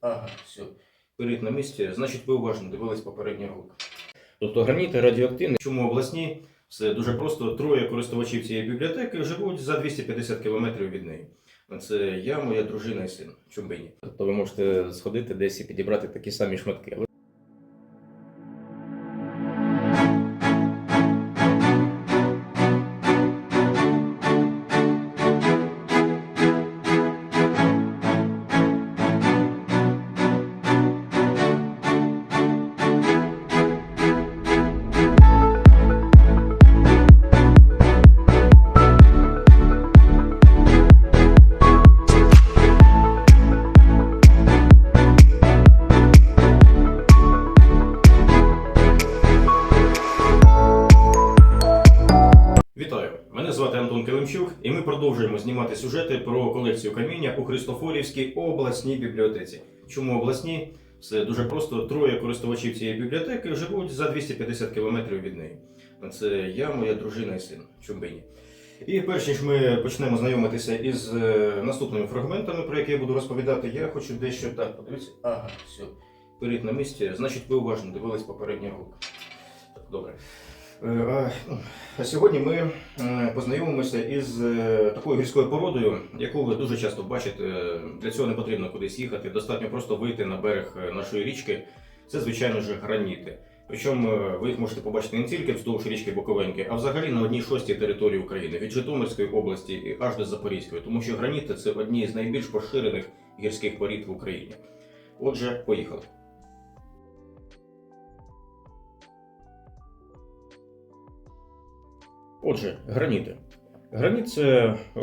Ага, все. Перед на місці. Значить, ви уважно дивились попередній ролик. Тобто граніти радіоактивні. Чому обласні? Все дуже просто. Троє користувачів цієї бібліотеки живуть за 250 кілометрів від неї. Це я, моя дружина і син. Чому би ні? Тобто ви можете сходити десь і підібрати такі самі шматки. Продовжуємо знімати сюжети про колекцію каміння у Христофорівській обласній бібліотеці. Чому обласні? Все дуже просто. Троє користувачів цієї бібліотеки живуть за 250 кілометрів від неї. Це я, моя дружина і син. Чому ні? І перш ніж ми почнемо знайомитися із е, наступними фрагментами, про які я буду розповідати, я хочу дещо так подивитися. Ага, все. Перед на місці. Значить, ви уважно дивились попередній ролик. Так, добре. Е, сьогодні ми е, познайомимося із е, такою гірською породою, яку ви дуже часто бачите. Для цього не потрібно кудись їхати. Достатньо просто вийти на берег нашої річки. Це, звичайно ж, граніти. Причому ви їх можете побачити не тільки вздовж річки Буковеньки, а взагалі на одній шостій території України від Житомирської області і аж до Запорізької, тому що граніти це одні з найбільш поширених гірських порід в Україні. Отже, поїхали. Отже, граніти. Граніт це е,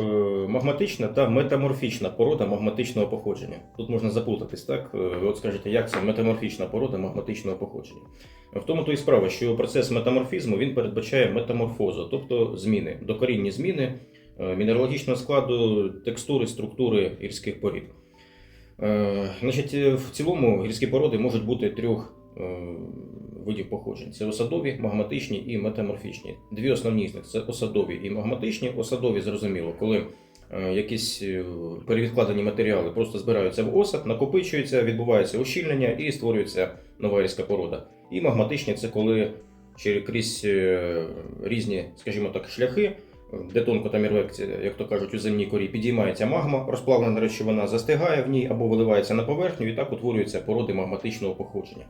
магматична та метаморфічна порода магматичного походження. Тут можна заплутатись, так? Е, Ви от скажете, як це метаморфічна порода магматичного походження? В тому то і справа, що процес метаморфізму він передбачає метаморфозу, тобто зміни, докорінні зміни е, мінералогічного складу, текстури, структури гірських порід. Е, Значить, в цілому гірські породи можуть бути трьох е, видів походжень: це осадові, магматичні і метаморфічні. Дві основні з них це осадові і магматичні. Осадові зрозуміло, коли е, якісь е, перевідкладені матеріали просто збираються в осад, накопичуються, відбувається ощільнення і створюється нова гірська порода. І магматичні це коли крізь е, різні, скажімо так, шляхи. Де тонко там ірвекція, як то кажуть, у земній корі підіймається магма, розплавлена речовина застигає в ній або виливається на поверхню, і так утворюються породи магматичного походження.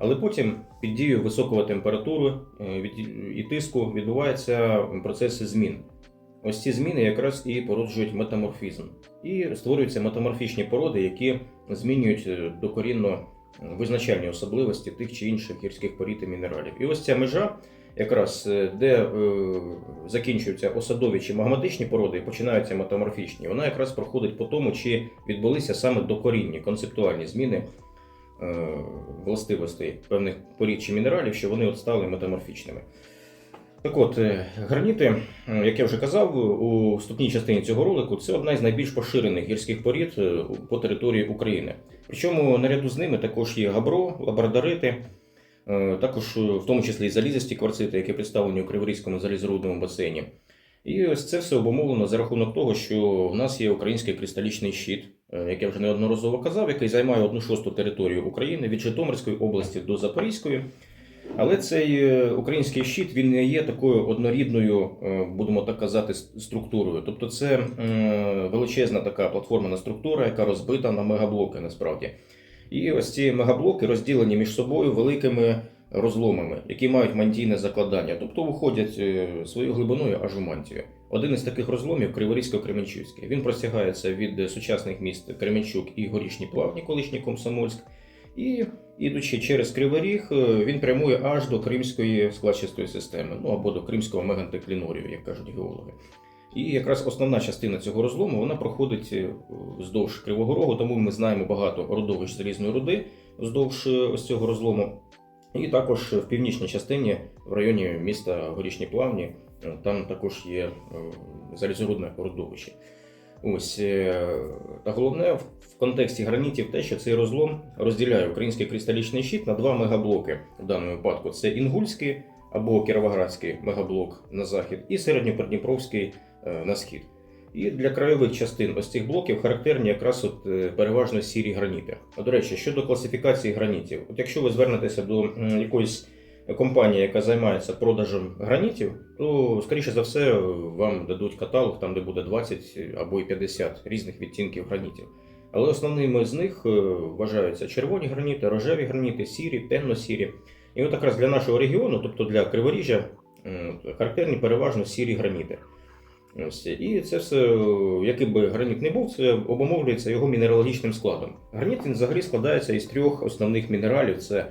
Але потім під дією високої температури е, і тиску відбуваються процеси змін. Ось ці зміни якраз і породжують метаморфізм. І створюються метаморфічні породи, які змінюють е, докорінно е, визначальні особливості тих чи інших гірських порід і мінералів. І ось ця межа, якраз де е, закінчуються осадові чи магматичні породи і починаються метаморфічні, вона якраз проходить по тому, чи відбулися саме докорінні концептуальні зміни властивостей певних порід чи мінералів, що вони от стали метаморфічними. Так от, е, граніти, е, як я вже казав, у вступній частині цього ролику це одна із найбільш поширених гірських порід е, по території України. Причому наряду з ними також є габро, лабрадорити, е, також е, в тому числі і залізисті кварцити, які представлені у Криворізькому залізорудному басейні. І ось це все обумовлено за рахунок того, що в нас є український кристалічний щит, е, як я вже неодноразово казав, який займає одну шосту територію України від Житомирської області до Запорізької. Але цей е, український щит він не є такою однорідною, е, будемо так казати, структурою. Тобто це величезна така платформена структура, яка розбита на мегаблоки насправді. І ось ці мегаблоки розділені між собою великими розломами, які мають мантійне закладання, тобто виходять е, своєю глибиною аж у мантію. Один із таких розломів Криворізько-Кременчуцький. Він простягається від сучасних міст Кременчук і Горішні Плавні, колишній Комсомольськ. І ідучи через Кривий Ріг, е, він прямує аж до Кримської складчастої системи, ну або до Кримського мегантеклінорію, як кажуть геологи. І якраз основна частина цього розлому вона проходить е, вздовж Кривого Рогу, тому ми знаємо багато родовищ залізної руди вздовж ось цього розлому. І також в північній частині, в районі міста Горішні Плавні, там також є е, залізорудне родовище. Ось е, та головне в- в контексті гранітів те, що цей розлом розділяє український кристалічний щит на два мегаблоки. В даному випадку це Інгульський або Кіровоградський мегаблок на захід і середньопридніпровський е, на схід. І для краєвих частин ось цих блоків характерні якраз от е, переважно сірі граніти. А, До речі, щодо класифікації гранітів, от якщо ви звернетеся до якоїсь компанії, яка займається продажем гранітів, то скоріше за все вам дадуть каталог, там де буде 20 або і 50 різних відтінків гранітів. Але основними з них е, вважаються червоні граніти, рожеві граніти, сірі, темно-сірі. І от якраз для нашого регіону, тобто для Криворіжжя, характерні переважно сірі граніти. Ось. І це все, який би граніт не був, це обумовлюється його мінералогічним складом. Граніт він взагалі складається із трьох основних мінералів: це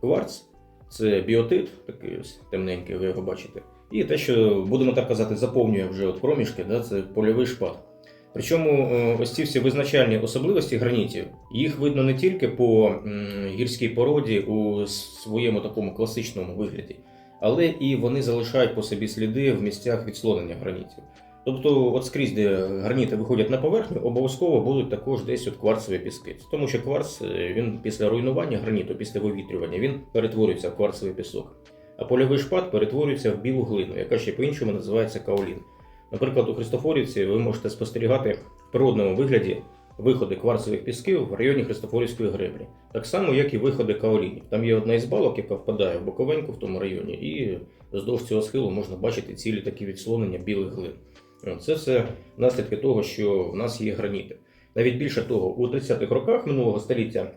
кварц, це біотит, такий ось темненький, ви його бачите. І те, що, будемо так казати, заповнює вже от проміжки, да, це польовий шпат. Причому е, ось ці всі визначальні особливості гранітів, їх видно не тільки по гірській породі у своєму такому класичному вигляді, але і вони залишають по собі сліди в місцях відслонення гранітів. Тобто, от скрізь, де граніти виходять на поверхню, обов'язково будуть також десь от кварцеві піски. Тому що кварц е, він після руйнування граніту, після вивітрювання, він перетворюється в кварцевий пісок. А польовий шпат перетворюється в білу глину, яка ще по-іншому називається каолін. Наприклад, у Христофорівці ви можете спостерігати в природному вигляді виходи кварцевих пісків в районі Христофорівської греблі. Так само, як і виходи каолінів. Там є одна із балок, яка впадає в Боковеньку в тому районі, і вздовж цього схилу можна бачити цілі такі відслонення білих глин. Це все наслідки того, що в нас є граніти. Навіть більше того, у 30-х роках минулого століття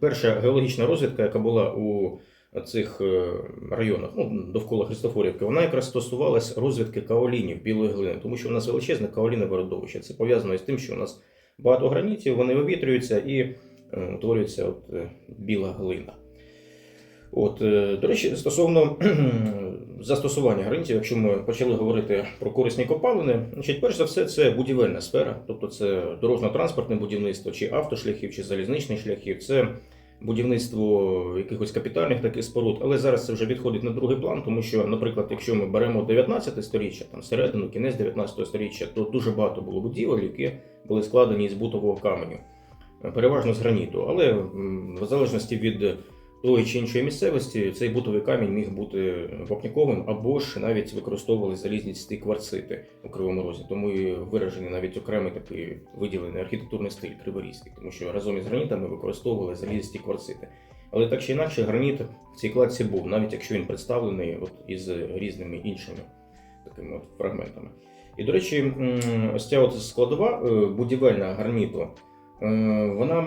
перша геологічна розвідка, яка була у цих е, районах, ну, довкола Христофорівки, вона якраз стосувалась розвідки каолінів білої глини, тому що в нас величезне каолінове родовище. Це пов'язано із тим, що у нас багато гранітів, вони вивітрюються і е, утворюється от, е, біла глина. От, до речі, стосовно застосування гранітів, якщо ми почали говорити про корисні копалини, значить, перш за все, це будівельна сфера, тобто це дорожньо-транспортне будівництво, чи автошляхів, чи залізничних шляхів, це будівництво якихось капітальних таких споруд, але зараз це вже відходить на другий план, тому що, наприклад, якщо ми беремо 19 сторіччя, там середину, кінець 19 сторіччя, то дуже багато було будівель, які були складені із бутового каменю, переважно з граніту. Але в залежності від тої чи іншої місцевості цей бутовий камінь міг бути вапняковим або ж навіть використовували залізністі кварцити у Кривому Розі. Тому і виражений навіть окремий такий виділений архітектурний стиль криворізький, тому що разом із гранітами використовували залізісті кварцити. Але так чи інакше, граніт в цій кладці був, навіть якщо він представлений от із різними іншими такими от фрагментами. І, до речі, ось ця от складова е, будівельна граніту, е, вона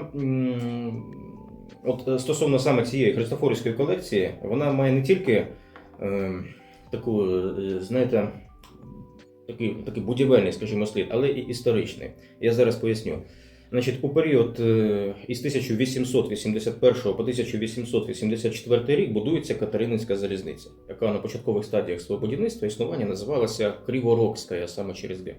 от е, стосовно саме цієї Христофорівської колекції, вона має не тільки е, таку, знаєте, такий, такий будівельний, скажімо, слід, але і історичний. Я зараз поясню. Значить, у період е, із 1881 по 1884 рік будується Катерининська залізниця, яка на початкових стадіях свого будівництва існування називалася Криворогська, саме через Г.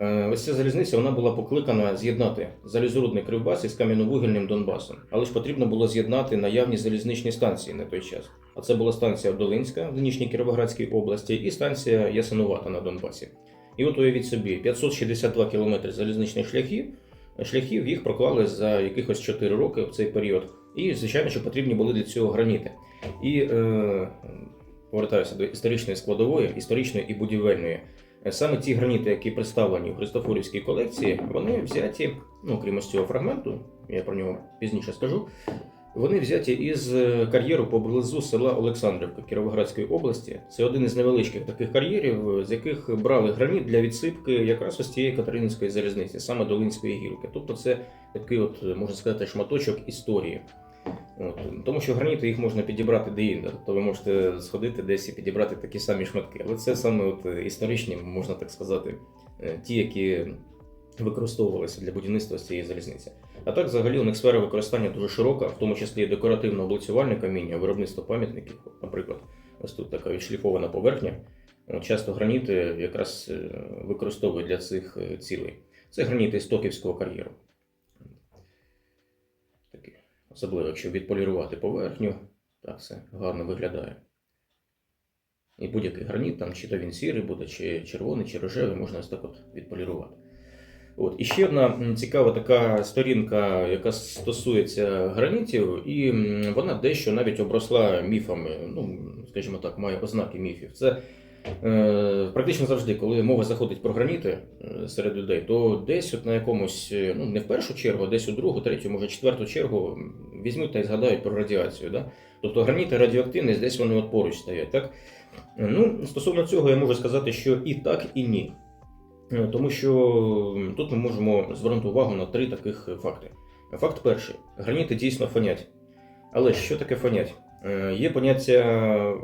Е, Ось ця залізниця вона була покликана з'єднати залізорудний Кривбас із кам'яновугільним Донбасом. Але ж потрібно було з'єднати наявні залізничні станції на той час. А це була станція Долинська в нинішній Кіровоградській області і станція Ясинувата на Донбасі. І от уявіть собі, 562 кілометри залізничних шляхів, шляхів їх проклали за якихось 4 роки в цей період. І, звичайно, що потрібні були для цього граніти. І е, повертаюся до історичної складової, історичної і будівельної. Саме ті граніти, які представлені в Христофорівській колекції, вони взяті, ну крім ось цього фрагменту, я про нього пізніше скажу. Вони взяті із е, кар'єру поблизу села Олександрівка Кіровоградської області. Це один із невеличких таких кар'єрів, з яких брали граніт для відсипки якраз ось цієї Катерининської залізниці, саме Долинської гілки. Тобто це такий, от можна сказати, шматочок історії. От, тому що граніти їх можна підібрати де-інде. Тобто ви можете сходити десь і підібрати такі самі шматки. Але це саме от е, історичні, можна так сказати, е, ті, які використовувалися для будівництва цієї залізниці. А так, взагалі, у них сфера використання дуже широка, в тому числі і декоративне облицювальне каміння, виробництво пам'ятників. Наприклад, ось тут така відшліфована поверхня. От, Часто граніти якраз е, використовують для цих цілей. Це граніти з Токівського кар'єру. Особливо, якщо відполірувати поверхню, так все гарно виглядає. І будь-який граніт, там, чи то він сірий буде, чи червоний, чи рожевий, можна ось так от відполірувати. От. І ще одна цікава така сторінка, яка стосується гранітів, і вона дещо навіть обросла міфами, ну, скажімо так, має ознаки міфів. Це Практично завжди, коли мова заходить про граніти е, серед людей, то десь от на якомусь, е, ну не в першу чергу, а десь у другу, третю, може четверту чергу візьмуть та й згадають про радіацію. Да? Тобто граніти радіоактивність десь вони от поруч стоять. Так? Е, Ну, стосовно цього я можу сказати, що і так, і ні. Е, Тому що тут ми можемо звернути увагу на три таких факти. Факт перший: граніти дійсно фонять. Але що таке фонять? Е, Є поняття е,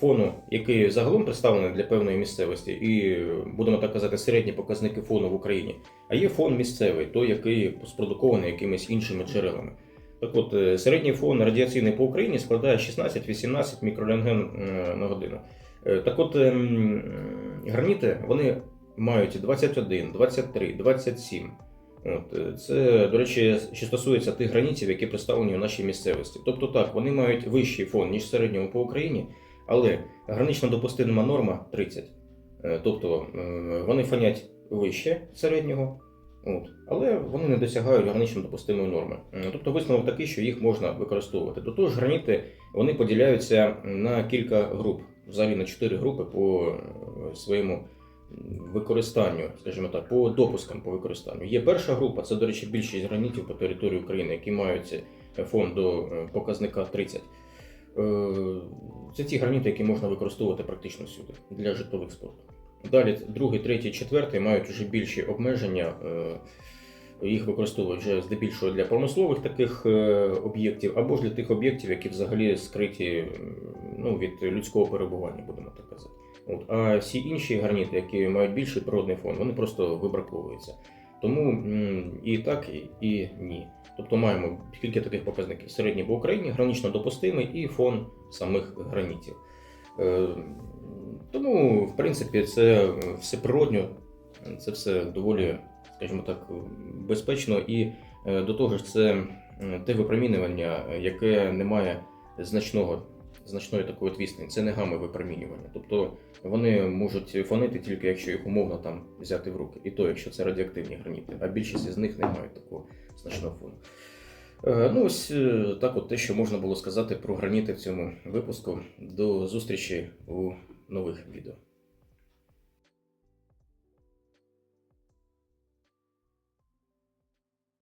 фону, який загалом представлений для певної місцевості, і будемо так казати, середні показники фону в Україні. А є фон місцевий, той, який спродукований якимись іншими джерелами. Так от, е, середній фон радіаційний по Україні складає 16-18 мікрорентген на годину. Е, Так от, ем, граніти вони мають 21, 23, 27. От, е, це, до речі, що стосується тих гранітів, які представлені у нашій місцевості. Тобто так, вони мають вищий фон, ніж середньому по Україні, але гранично допустима норма 30. Е, Тобто е, вони фонять вище середнього, от, але вони не досягають гранично допустимої норми. Е, Тобто висновок такий, що їх можна використовувати. До того ж, граніти вони поділяються на кілька груп, взагалі на 4 групи по своєму використанню, скажімо так, по допускам по використанню. Є перша група, це, до речі, більшість гранітів по території України, які мають фон до показника 30. Це ті граніти, які можна використовувати практично всюди для житлових спорту. Далі другий, третій, четвертий мають вже більші обмеження. е, Їх використовують вже здебільшого для промислових таких е, об'єктів, або ж для тих об'єктів, які взагалі скриті ну, від людського перебування, будемо так казати. От. А всі інші граніти, які мають більший природний фон, вони просто вибраковуються. Тому і так, і ні. Тобто маємо кілька таких показників: середній по Україні, гранично допустимий і фон самих гранітів. Е, тому, в принципі, це все природньо, це все доволі, скажімо так, безпечно, і е, до того ж, це те випромінювання, яке не має значного. Значної такої відвісної. це не гами випромінювання. Тобто вони можуть фонити тільки якщо їх умовно там взяти в руки, і то, якщо це радіоактивні граніти, а більшість із них не мають такого значного фону. Е, Ну, ось е, так, от те, що можна було сказати про граніти в цьому випуску. До зустрічі у нових відео.